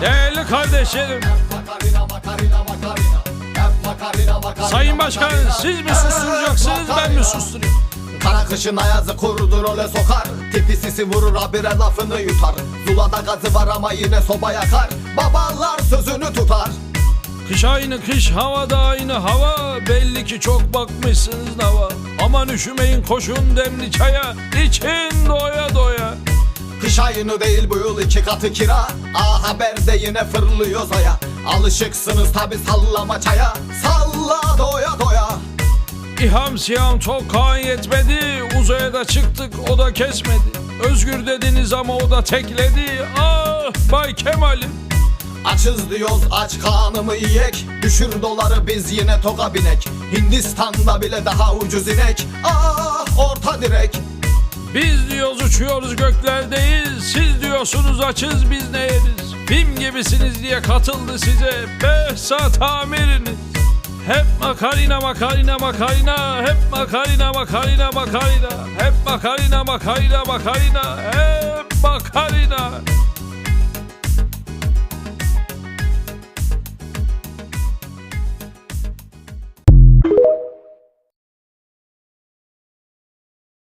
Değerli kardeşlerim, Sayın Başkan siz mi susturacaksınız ben mi susturayım? Kara kışın ayazı kurudur öyle sokar. Tipi sisi vurur habire lafını yutar. Zulada gazı var ama yine soba yakar. Babalar sözünü tutar. Kış aynı kış havada aynı hava. Belli ki çok bakmışsınız nava. Aman üşümeyin koşun demli çaya. İçin doya Kış ayını değil bu yıl iki katı kira. A Haber'de yine fırlıyor zaya Alışıksınız tabi sallama çaya. Salla doya doya. İham siyam çok kan yetmedi. Uzaya da çıktık o da kesmedi. Özgür dediniz ama o da tekledi. Ah Bay Kemal'im. Açız diyoruz aç kanımı yiyek. Düşür doları biz yine toga binek. Hindistan'da bile daha ucuz inek. Ah orta direk Biz diyoruz uçuyoruz göklerdeyiz. Siz diyorsunuz açız biz ne yeriz? Film gibisiniz diye katıldı size. Behzat amiriniz. Hep makarina makarina makarina. Hep makarina makarina makarina. Hep makarina makarina makarina. Hep